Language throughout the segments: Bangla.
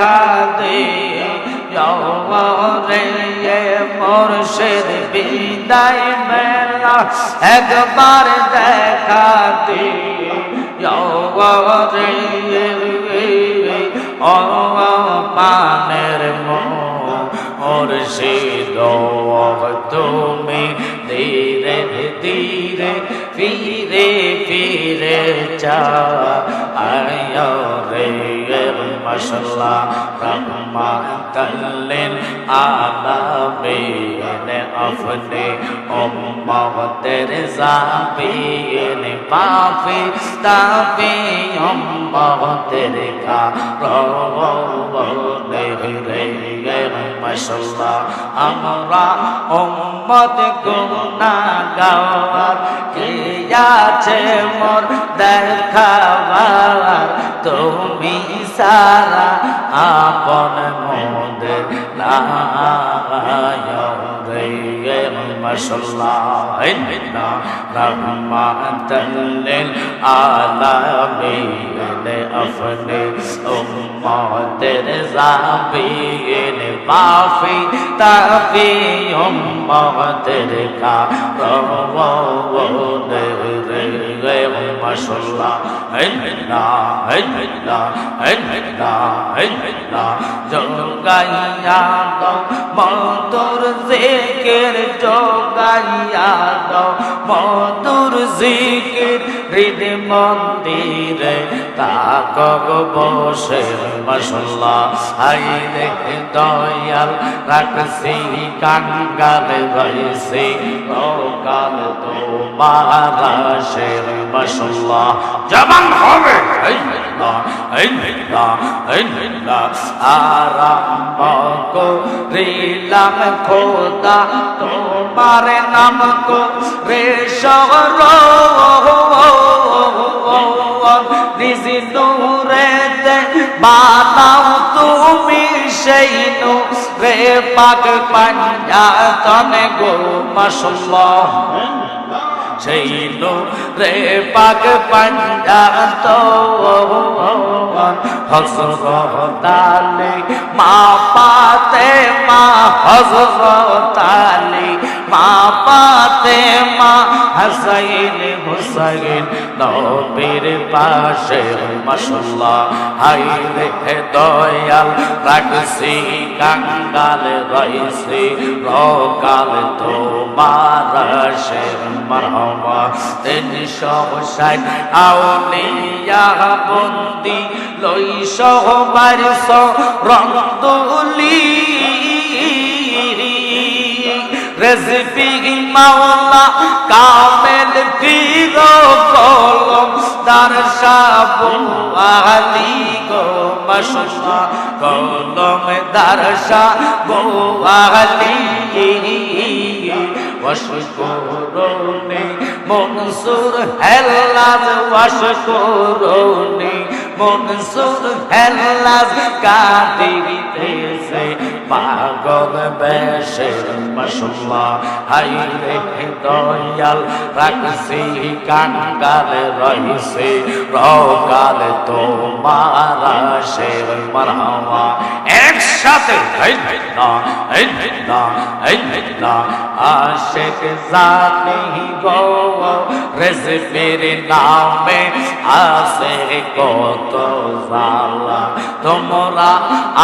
দেখা দে রে মোরশেদ বিদায় মেলা একবার দেখা দে। রে ও পানের মুর্শিদ তুমি ধীরে ধীরে ফিরে ফিরে চা, আয় রে। মাসাল্লাহ রহমা কল্লেন আলাবেন আফনে, উম্মতের জাবিন পাপি তাপি উম্মতের কা রবনে রে মাসাল্লাহ আমরা উম্মত গুনাহগার, কে আছে মোর দেখাবার? তুমি সারা আপন মোদের রে মাশাল্লাহ রহমাতাল লিল আলামিন আপনে উম্মতের জাবিন মাফি তাফি উম্মতের কা রওনে রে মাশাল্লাহ ইন্না ইন্না ইন্না ইন্না জগাইয়া দাও মধুর জিকির জগাইয়া দাও মধুর জিকির হৃদ মন্দিরে তাক বসে। মশলা হাইরে দয়াল রাখছি, কাঙ্গাল রয়েছে। কাল তোমার শের মশলা জবান হবে। আরম্ভ করিলাম খোদা তোমার নাম কো রে শহর। নিজি নূরেতে বানাও তুমি সেই নু রে পাক পাঞ্জাতন গো মাশাল্লাহ। সেই নু রে পাক পাঞ্জাত হজরতালি মা পাতে মা হজরতালি মা পাতে মা, হাসাইন হুসাইন, নবীর পাশে মাশাল্লাহ হাই রে দয়াল, রাখছি কাঙ্গাল রইছি রকাল তোমার শের মারহামা তিনশো ষাট আউলিয়া বন্দি লই সহবার রন্দুলি রেসিপি মাওলা কামেল পীর কলম, দার সাবু আলি গো মশলা কলম দার সাবু আলি। ওয়াশকুরুনি মনসুর হেলাজ ওয়াশকুরুনি মনসুর হেলাজ কাদিতেছে পাগল বেশে মশলা হাই রে দয়াল রাখছি, কাঙ্গাল রইছে রকাল তোমার শের মারহামা একসাথে আশেক জানি গো, রেসিপির নামে আসে কত জালা তোমরা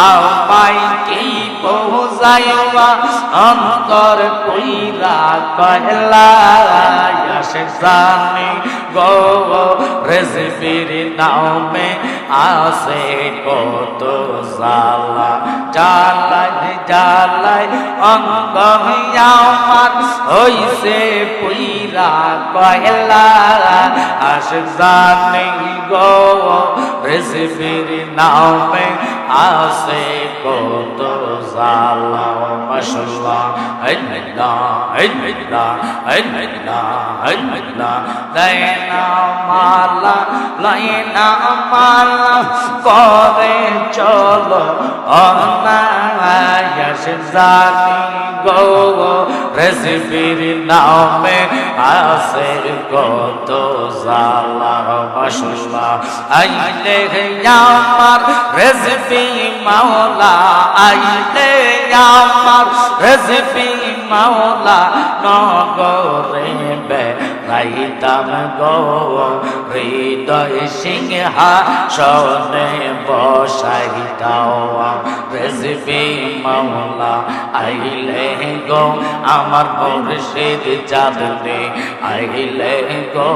আমায় কি পৌঁছাইবা অন্তর কইরা কহলা জানি গো, রেসিপির নামে আসে কত জালা জালাই জালাই অঙ্গ আমার হইছে পুইরা কয়লা আস জানি গো রেসিপির নামে আসে কত জালা মশলা হইনা হইনা হইনা হইনা লাইনা মালা লাইনা মালা করে চলো অনায়াস জানি গো। রেসিপির নামে আসে কত জালা মশলা আইলে আমার রেসিপি মাওলা আইলে আমার রেসিপি মাওলা, নগরে বে রাইতাম গো। হৃদয় সিংহা সনে বসাইতাও রেসিপি মাওলা, আইলে গো আমার মুর্শিদ চাঁদনে, আইলে গো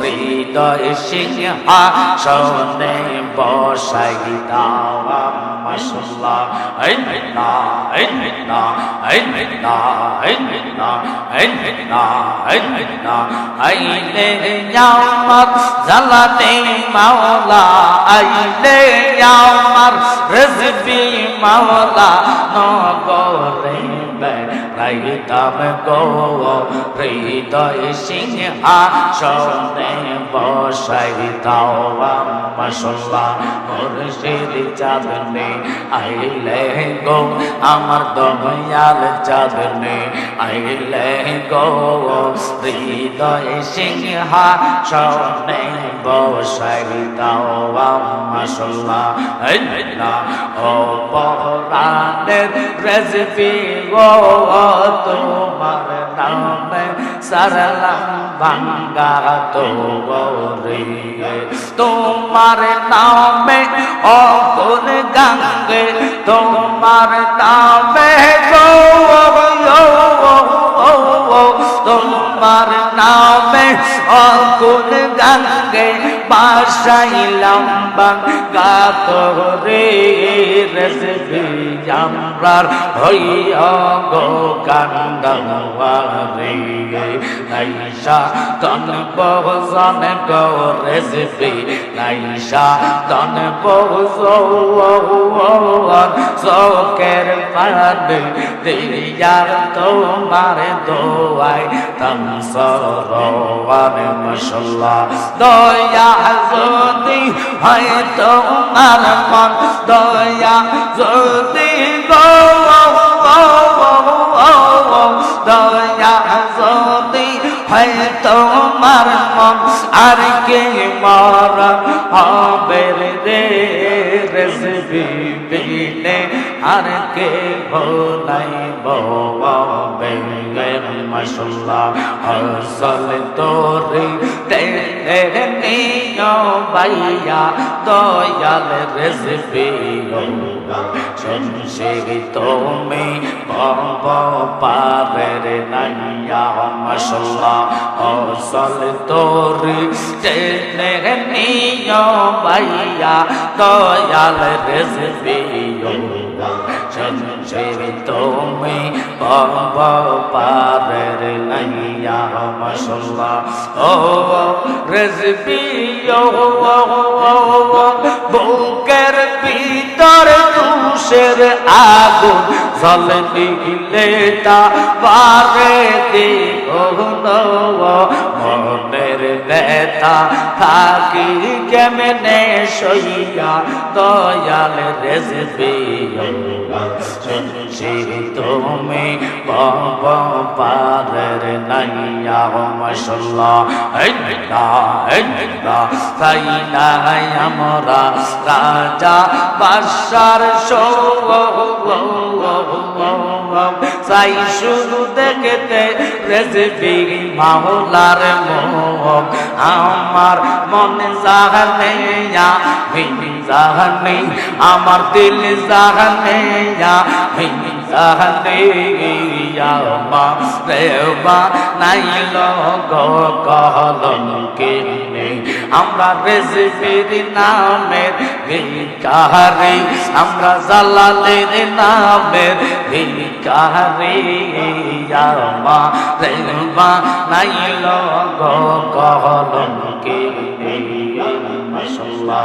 হৃদয় সিংহা সনে বসাইতাও মাশাল্লাহ আইনা আইনা আইনা আইনা আইনা আইনা আইলে আমার জালাতে মাওলা আইলে আমার রেসিপি মাওলা, নগরে হৃদয় সিংহা সনে বসাইতাও মাসাল্লাহ মুর্শিদ চাঁদনে আইলে গো, আমার দয়াল চাঁদনে আইলে গো, হৃদয় সিংহা সনে আইলা ও পরাণের রেসিপি গো তোমার নামে সারলাম ভাঙ্গা তো রে তোমার নামে অগুন গঙ্গে তোমার নামে তোমার নামে অগুন গঙ্গে বাসাইলাম বাঙ্গা তো রে রেসিপি আমরার হইয়া গো কান্দারে নাইশা তন বহুজন গো রেসিপি। নাইশা তন বহুজন চোখের পানি দিয়া তোমার দোয়াই তম সরোয়ার মশলা দয়া যদি হয় তোমার মন দয়া যদি গো দয়া যদি হয় তোমার মন। আর কে মর হবে রে রেসিপি বিনে? আর কে ভোলাই ববে মশলা হসল তোরে তেরে নিয় বাইয়া দয়াল রেসিপি শুনছে তুমি বব পারের নাইয়া মশলা হসল তোরে তেরে নিয় বাইয়া দয়াল রেসিপি শুনছে তুমি বব পারের নাইয়া মশলা ও রেসিপি বুকের ভিতর তুষের আগুন জল নিলে তা পারে মনের নেতা থাকি কেমনে সইয়া দয়াল শুনছি তুমি বব বাসার চাই শুধু দেখতে রেসিপি মাওলার মোহ আমার মনে জাহানে জাহানে আমার দিল জাহানে মিনি জাহানে মা রেবা নাইল গো কহলন কে আমরা রেসিপির নামের ভিকারে আমরা জালালের নামের ভিকারে মা রেবা নাইল গো কহলন কে মাশাল্লাহ